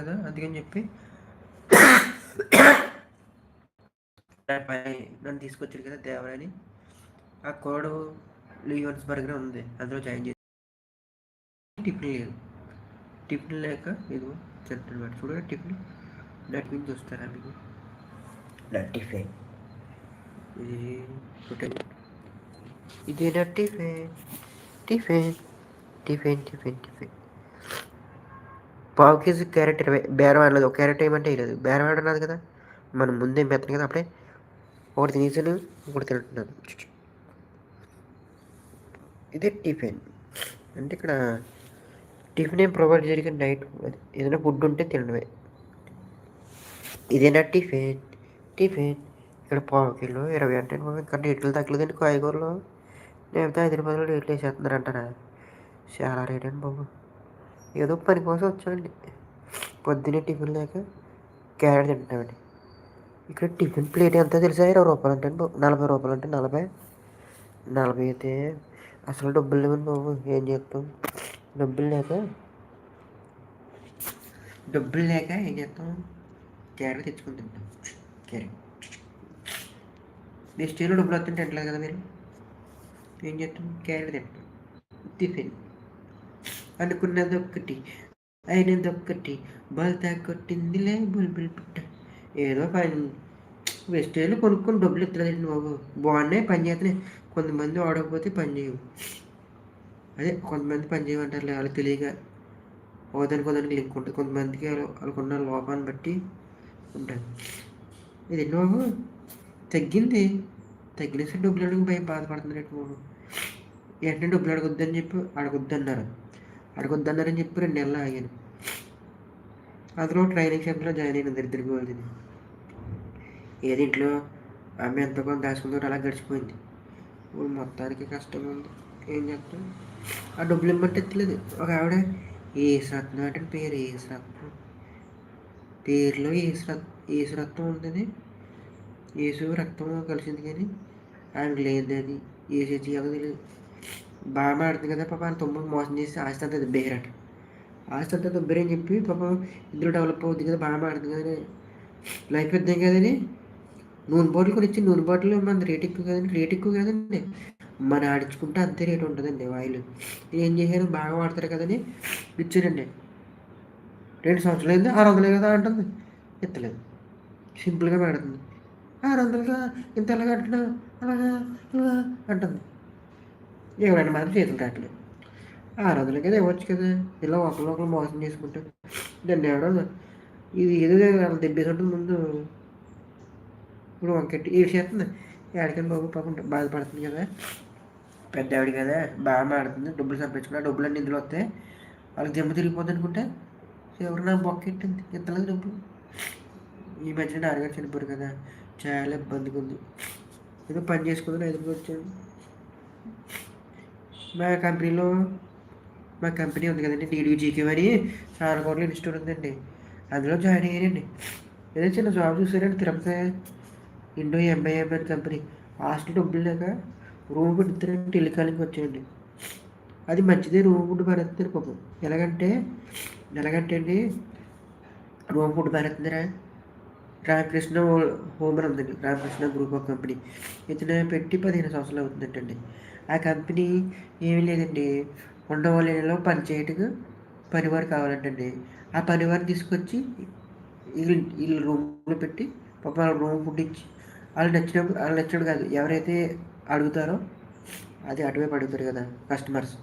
కదా అందుకని చెప్పి నన్ను తీసుకొచ్చాడు కదా దేవరాని ఆ కోడ్ లీవన్స్ బర్గర్ ఉంది అందులో జాయిన్ చేసి. టిఫిన్ లేదు. టిఫిన్ లేక ఇది చెప్తున్నమాట చూడండి టిఫిన్. నట్ నుంచి వస్తారా మీకు? నట్ టిఫిన్. ఇది ఇది టిఫిన్ టిఫిన్ టిఫిన్ టిఫిన్. పావు కేజీ క్యారెట్ ఇరవై బేరం ఆడలేదు ఒక క్యారెట్ ఏమంటే వేయలేదు బేరం ఆడన్నది కదా. మనం ముందే మెత్తను కదా అప్పుడే. ఒకటి తినేసాను ఒకటి తింటున్నాను ఇదే టిఫిన్. అంటే ఇక్కడ టిఫిన్ ఏం ప్రొవైడ్ జరిగిన నైట్ ఏదైనా ఫుడ్ ఉంటే తినడమే. ఇదేనా టిఫిన్? టిఫిన్. ఇక్కడ పావు కిలో ఇరవై అంటే ఇక్కడ రేట్లు తగ్గలేదండి కాయగూరలు. లేకపోతే ఐదు రూపాయలు రేట్లు వేసేస్తున్నారు అంటారా? చాలా రేట్ అండి బాబు. ఏదో పని కోసం వచ్చామండి పొద్దున్నే టిఫిన్ లేక క్యారెట్ తింటామండి ఇక్కడ టిఫిన్ ప్లేట్ ఎంత తెలుసా? ఇరవై రూపాయలు అంటే నలభై రూపాయలు అంటే నలభై. నలభై అయితే అసలు డబ్బులు లేవండి బాబు. ఏం చేస్తాం? డబ్బులు లేక డబ్బులు లేక ఏం చేస్తాం? క్యారెట్ తెచ్చుకుని తింటాం. క్యారెట్. నెక్స్ట్ ఇయర్లో డబ్బులు వస్తుంటే తింటలేదు కదా మీరు? ఏం చేస్తాం? క్యారెట్ తింటాం. టిఫిన్. అనుకున్నది ఒక్కటి అయినది ఒక్కటి బల్తా కొట్టిందిలే బుల్బుల్ పుట్ట. ఏదో పని వెస్టేజ్లో కొనుక్కొని డబ్బులు ఇస్తలేదండి బాబు. బాగున్నాయి పని చేస్తున్నాయి కొంతమంది ఆడకపోతే పని చేయవు. అదే కొంతమంది పని చేయమంటారు వాళ్ళు తెలియక. ఓదానికి ఓదానికి లింక్ ఉంటుంది. కొంతమందికి వాళ్ళకున్న లోపాన్ని బట్టి ఉంటుంది. ఇది బాబు? తగ్గింది. తగ్గిన డబ్బులు అడుగు భయం బాధపడుతున్నట్టు బాబు. వెంటనే డబ్బులు అడగొద్దని చెప్పి అడగొద్దన్నారు. అడగొద్దన్నారని చెప్పి రెండు నెలలు ఆగాను. అందులో ట్రైనింగ్ సెంటర్లో జాయిన్ అయిన దరిద్ర వాళ్ళది ఏది ఇంట్లో ఆమె ఎంత కొంత దాచుకుందో అలా గడిచిపోయింది. ఇప్పుడు మొత్తానికి కష్టం ఉంది ఏం చేస్తాం? ఆ డబ్బులు ఇమ్మంటే ఎత్తలేదు. ఒక ఆవిడ ఏసరత్నం అంటే పేరు ఏసరత్నం పేరులో ఏసరత్ ఏసరత్నం ఉందని? ఏసు రక్తం కలిసింది కానీ ఆయనకు లేదు అది. ఏసీ చేయాలో తెలియదు. బాగా ఆడుతుంది కదా పాప ఆయన తొమ్మిది మోసం చేసి ఆస్తి అంతా దుబ్బేరట ఆస్తి అంతా దుబ్బేరని చెప్పి పాపం ఇద్దరు డెవలప్ అవుతుంది కదా బాగా ఆడుతుంది కదా లైఫ్ పెద్దాం కదండి నూనె బాటిల్ కొని ఇచ్చి నూనె బాటిల్ మన రేట్ ఎక్కువ కదండి రేట్ ఎక్కువ కదండి. మన ఆడించుకుంటే అంతే రేట్ ఉంటుందండి ఆయిల్ ఏం చేశారు? బాగా వాడతారు కదని ఇచ్చారండి. రెండు సంవత్సరాలు అయింది ఆరు వందలే కదా అంటుంది. ఎత్తలేదు. సింపుల్గా పెడుతుంది ఆరు వందలుగా ఇంత ఎలాగ కట్టినా అలాగా అలాగా అంటుంది. ఎవరైనా మాత్రం చేతులు కట్టలేదు ఆ రోజులకి కదా ఇవ్వచ్చు కదా ఇలా ఒకరు ఒకరు మోసం చేసుకుంటే. దాన్ని ఎవడో ఇది ఏదో వాళ్ళు దెబ్బేసి ఉంటుంది ముందు. ఇప్పుడు వంకెట్టి ఏడు చేస్తుంది. ఏడికని బాబు పాపం బాధపడుతుంది కదా. పెద్ద ఆవిడ కదా బాగా మాడుతుంది. డబ్బులు సంపాదించుకున్నా డబ్బులు అన్నీ ఇందులో వస్తాయి. వాళ్ళకి జమ్మ తిరిగిపోద్ది అనుకుంటే ఎవరు నా బొక్కెట్టింది ఎంతలేదు డబ్బులు. ఈ మధ్యన నాన్నగారు చనిపోరు కదా చాలా ఇబ్బందిగా ఉంది. ఏదో పని చేసుకుందని ఎదురుకు వచ్చాను మా కంపెనీలో మా కంపెనీ ఉంది కదండి డీడీజీకే అని. సారకోటలో ఇన్స్టిట్యూట్ ఉందండి. అందులో జాయిన్ అయ్యానండి. ఏదో చిన్న జాబ్ చూసారండి తిరుపతి. ఇండో ఎంఐఎం అని కంపెనీ హాస్టల్ డబ్బులు లేక రూమ్ ఫుడ్ టెలికాలింగ్ వచ్చాయండి అది మంచిదే రూమ్ ఫుడ్ భరేస్తుంది పాపం. ఎలాగంటే ఎలాగంటే అండి రూమ్ ఫుడ్ భరేస్తుందిరా రామకృష్ణ హోమర్ ఉందండి రామకృష్ణ గ్రూప్ ఆఫ్ కంపెనీ ఇతను పెట్టి పదిహేను సంవత్సరాలు అవుతుందంటండి. ఆ కంపెనీ ఏమీ లేదండి. ఉండవల్లిలో పని చేయటకు పనివారు కావాలంటండి. ఆ పనివారిని తీసుకొచ్చి వీళ్ళు వీళ్ళు రూమ్లో పెట్టి పాప రూమ్ ఫుడ్ ఇచ్చి వాళ్ళు నచ్చినప్పుడు వాళ్ళు నచ్చినప్పుడు కాదు ఎవరైతే అడుగుతారో అది అటువైపు అడుగుతారు కదా కస్టమర్స్.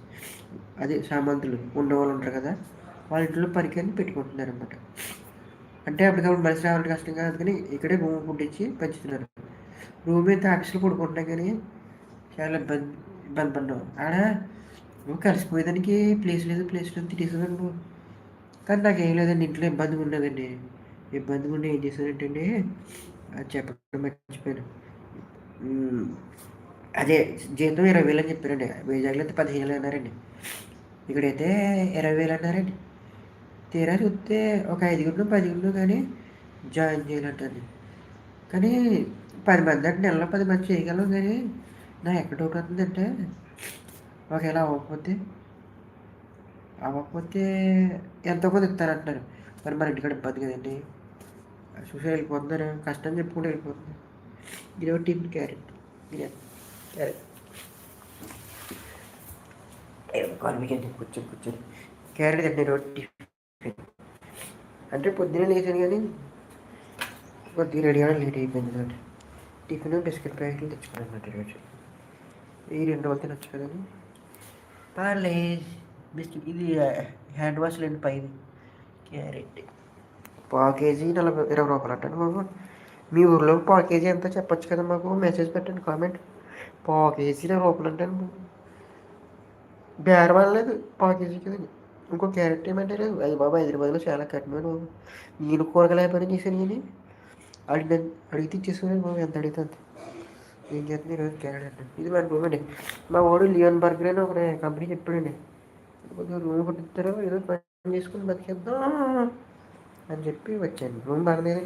అదే సామంతులు ఉండేవాళ్ళు ఉంటారు కదా వాళ్ళ ఇంట్లో పనికి పెట్టుకుంటున్నారు అనమాట అంటే అప్పటికప్పుడు మనిషి రావాలంటే కష్టం కాదు కానీ ఇక్కడే రూమ్ ఫుడ్ ఇచ్చి పెంచుతున్నారు రూమ్ అయితే అక్షలు పడుకుంటున్నాయి కానీ చాలా ఇబ్బంది ఇబ్బంది పడ్డావు ఆడ? నువ్వు కలిసిపోయేదానికి ప్లేస్ లేదు ప్లేస్ లేదు తినేసేదాన్ని నువ్వు. కానీ నాకు ఏం లేదండి ఇంట్లో ఇబ్బందిగా ఉన్నదండి ఇబ్బందిగా ఉండి ఏం చేశానంటే అది చెప్పడం మర్చిపోయాను. అదే జీతం ఇరవై వేలు అని చెప్పారండి. వైజాగ్లో అయితే పదిహేను వేలు అన్నారండి. ఇక్కడైతే ఇరవై వేలు అన్నారండి. తీరా చూస్తే ఒక ఐదుగురు పదిగురు కానీ జాయిన్ చేయాలంటండి. కానీ పది మంది అంటే నెలలో పది మంది చేయగలం కానీ నా ఎక్కడ డౌట్ అవుతుందంటే ఒకవేళ అవ్వకపోతే అవ్వకపోతే ఎంతో కొంత ఇస్తారంటున్నారు. మరి మన ఇంటికాడ ఇబ్బంది కదండి. చూసి వెళ్ళిపోతున్నారు కష్టం చెప్పుకుంటూ వెళ్ళిపోతున్నారు. ఇదో టిఫిన్ క్యారెట్. క్యారెట్. కాలు కూర్చొని కూర్చొని. క్యారెట్ తింటే రోజు టిఫిన్. అంటే పొద్దున్నే లేచాను కానీ కొద్దిగా రెడీ అవ్వడం లేట్ అయిపోయింది అంటే టిఫిన్ బిస్కెట్ ప్యాకెట్లు తెచ్చుకున్నాను అన్నమాట ఈరోజు. ఈ రెండు రోజులు తినొచ్చు కదండి పర్లే బెస్ట్ ఇది హ్యాండ్ వాష్ లేని పైది. క్యారెట్. పావు కేజీ నలభై ఇరవై రూపాయలు అంటాను బాబు. మీ ఊర్లో పావు కేజీ ఎంత చెప్పొచ్చు కదా మాకు? మెసేజ్ పెట్టండి కామెంట్ పావు కేజీ ఇరవై రూపాయలు అంటాను బాబు. బేరం అనలేదు పావు కేజీ కదండి ఇంకో క్యారెట్ ఏమంటారు అది బాబు హైదరాబాద్లో చాలా కఠినమైన బాబు. నేను కూరగాయలు అయిపోయినా చేశాను కానీ అడిగిన అడిగితే ఇచ్చేసుకున్నాను బాబు. ఎంత అడిగితే అంత. ఏం చేస్తుంది ఈరోజు క్యారెట్ అంటే. ఇది మన రూమ్ అండి మా వాడు లియోన్ బర్గర్ అని ఒక కంపెనీ చెప్పాడండి కొద్దిగా రూమ్ కొట్టిస్తారు ఏదో పని చేసుకుని బతికేద్దాం అని చెప్పి వచ్చాను. రూమ్ బాగలేదు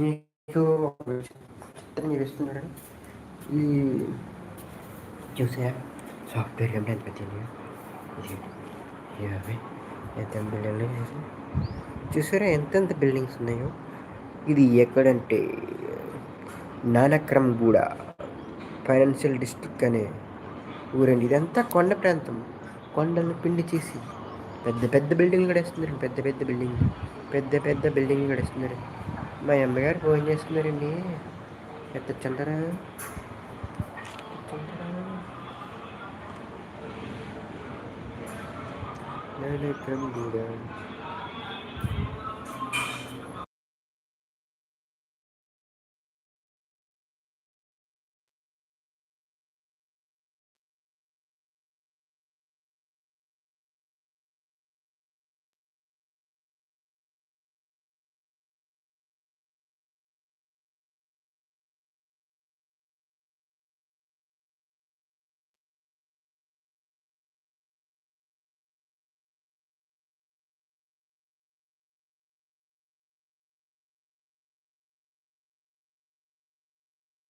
నీకు చిత్రం చూపిస్తున్నాడు ఈ చూసా సాఫ్ట్వేర్ కంపెనీ ఎంత పెట్టింది యాభై ఎంత బిల్డింగ్ చూసారా? ఎంతెంత బిల్డింగ్స్ ఉన్నాయో? ఇది ఎక్కడంటే నానక్రమ్ గూడ ఫైనాన్షియల్ డిస్ట్రిక్ట్ అనే ఊరండి. ఇదంతా కొండ ప్రాంతం. కొండలను పిండి చేసి పెద్ద పెద్ద బిల్డింగ్ కడేస్తున్నారు. పెద్ద పెద్ద బిల్డింగ్ పెద్ద పెద్ద బిల్డింగ్ కడేస్తున్నారు. మా అమ్మగారు ఫోన్ చేస్తున్నారండి. ఎత్తచ్చంటారా నానక్రమ్ గూడ